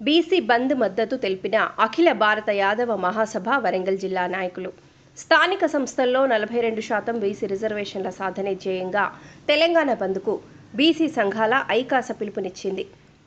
BC బంద్ మద్దతు తెలిపిన అఖిల భారత యాదవ మహాసభ వరంగల్ జిల్లా నాయకులు. స్థానిక సంస్థల్లో నలభై రెండు శాతం బీసీ రిజర్వేషన్ల సాధనే ధ్యేయంగా తెలంగాణ బంద్కు బీసీ సంఘాల ఐకాస పిలుపునిచ్చింది.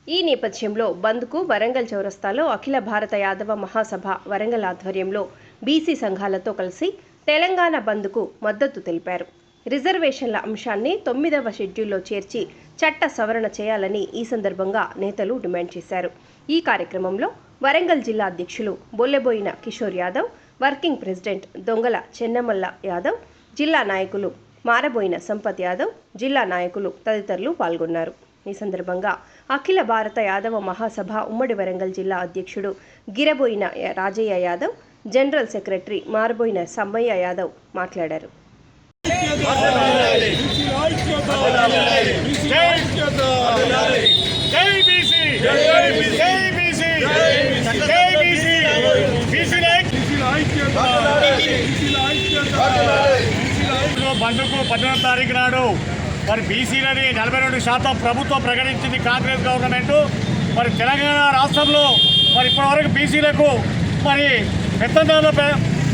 ఈ నేపథ్యంలో బంద్కు వరంగల్ చౌరస్తాలో అఖిల భారత యాదవ మహాసభ వరంగల్ ఆధ్వర్యంలో బీసీ సంఘాలతో కలిసి తెలంగాణ బంద్కు మద్దతు తెలిపారు. రిజర్వేషన్ల అంశాన్ని తొమ్మిదవ షెడ్యూల్లో చేర్చి చట్ట సవరణ చేయాలని ఈ సందర్భంగా నేతలు డిమాండ్ చేశారు. ఈ కార్యక్రమంలో వరంగల్ జిల్లా అధ్యక్షులు బొల్లెబోయిన కిషోర్ యాదవ్ వర్కింగ్ ప్రెసిడెంట్ దొంగల చెన్నమల్ల యాదవ్ జిల్లా నాయకులు మారబోయిన సంపత్ యాదవ్ జిల్లా నాయకులు తదితరులు పాల్గొన్నారు. ఈ సందర్భంగా అఖిల భారత యాదవ మహాసభ ఉమ్మడి వరంగల్ జిల్లా అధ్యక్షుడు గిరబోయిన రాజయ్య యాదవ్ జనరల్ సెక్రటరీ మారబోయిన సమ్మయ్య యాదవ్ మాట్లాడారు. బంధుకు పద్దెనిమిది తారీఖు నాడు మరి బీసీలని నలభై రెండు శాతం ప్రభుత్వం ప్రకటించింది కాంగ్రెస్ గవర్నమెంట్ మరి తెలంగాణ రాష్ట్రంలో మరి ఇప్పటివరకు బీసీలకు మరి పెద్ద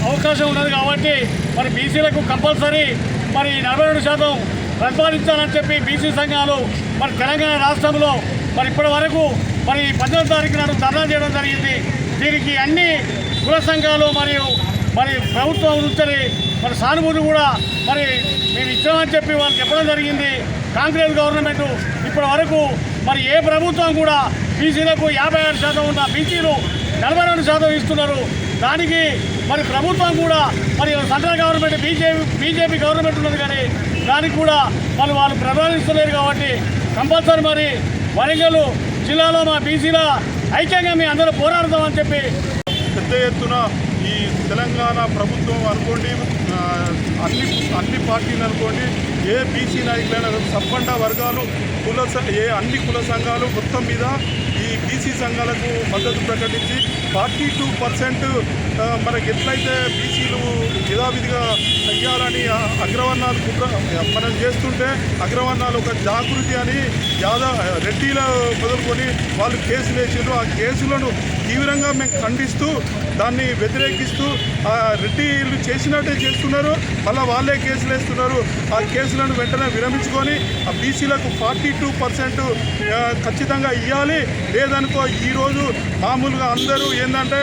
అవకాశం ఉన్నది కాబట్టి మరి బీసీలకు కంపల్సరీ మరి నలభై రెండు శాతం ప్రతిపాదించాలని చెప్పి బీసీ సంఘాలు మరి తెలంగాణ రాష్ట్రంలో మరి ఇప్పటి వరకు మరి పద్దెనిమిది తారీఖు నాడు ధర్నా చేయడం జరిగింది. దీనికి అన్ని కుల సంఘాలు మరియు మరి ప్రభుత్వం నుంచి మరి సానుభూతి కూడా మరి మేము ఇచ్చామని చెప్పి వాళ్ళు చెప్పడం జరిగింది. కాంగ్రెస్ గవర్నమెంట్ ఇప్పటి వరకు మరి ఏ ప్రభుత్వం కూడా బీసీలకు యాభై ఆరు శాతం ఉన్న బీసీలు నలభై రెండు శాతం ఇస్తున్నారు. దానికి మరి ప్రభుత్వం కూడా మరి central government BJP BJP government ఉన్నది కానీ దానికి కూడా మరి వాళ్ళు ప్రధానిస్తలేరు కాబట్టి కంపల్సరీ మరి వరంగల్ జిల్లాలో మా బీసీల ఐక్యంగా మీ అందరూ పోరాడదామని చెప్పి పెద్ద ఎత్తున ఈ తెలంగాణ ప్రభుత్వం అనుకోండి అన్ని అన్ని పార్టీలు అనుకోండి ఏ బీసీ నాయకులైనా సబ్బండ వర్గాలు కుల ఏ అన్ని కుల సంఘాలు మొత్తం మీద బీసీ సంఘాలకు మద్దతు ప్రకటించి ఫార్టీ టూ పర్సెంట్ మనకి ఎట్లయితే బీసీలు యథావిధిగా అయ్యాలని అగ్రవర్ణాలు కుట్ర మనం చేస్తుంటే అగ్రవర్ణాలు ఒక జాగృతి అని యాదవ్ రెడ్డిలో మొదలుకొని వాళ్ళు కేసులు వేసారు ఆ కేసులను తీవ్రంగా మేము ఖండిస్తూ దాన్ని వ్యతిరేకిస్తూ ఆ రెడ్డిలు చేసినట్టే చేస్తున్నారు. మళ్ళీ వాళ్ళే కేసులు వేస్తున్నారు. ఆ కేసులను వెంటనే విరమించుకొని ఆ బీసీలకు ఫార్టీ టూ పర్సెంట్ ఖచ్చితంగా ఇవ్వాలి లేదనుకో ఈరోజు మామూలుగా అందరూ ఏంటంటే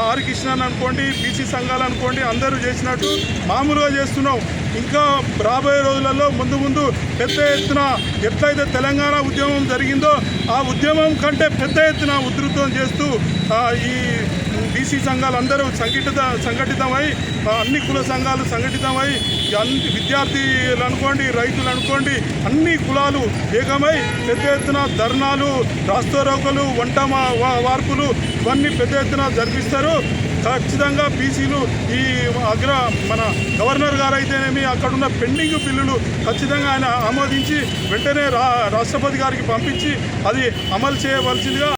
ఆర్ కృష్ణన్ అనుకోండి బీసీ సంఘాలు అనుకోండి అందరూ చేసినట్టు మామూలుగా చేస్తున్నాం. ఇంకా రాబోయే రోజులలో ముందు ముందు పెద్ద ఎత్తున ఎట్లయితే తెలంగాణ ఉద్యమం జరిగిందో ఆ ఉద్యమం కంటే పెద్ద ఎత్తున ఉధృతం చేస్తూ ఈ బీసీ సంఘాలు అందరూ సంఘటిత సంఘటితమై అన్ని కుల సంఘాలు సంఘటితమై అన్ని విద్యార్థులు అనుకోండి రైతులు అనుకోండి అన్ని కులాలు ఏకమై పెద్ద ఎత్తున ధర్నాలు రాస్తోరోకలు వంట మా- వార్పులు ఇవన్నీ పెద్ద ఎత్తున జరిపిస్తారు. ఖచ్చితంగా బీసీలు ఈ అగ్ర మన గవర్నర్ గారు అయితేనేమి అక్కడున్న పెండింగ్ బిల్లులు ఖచ్చితంగా ఆయన ఆమోదించి వెంటనే రా రాష్ట్రపతి గారికి పంపించి అది అమలు చేయవలసిందిగా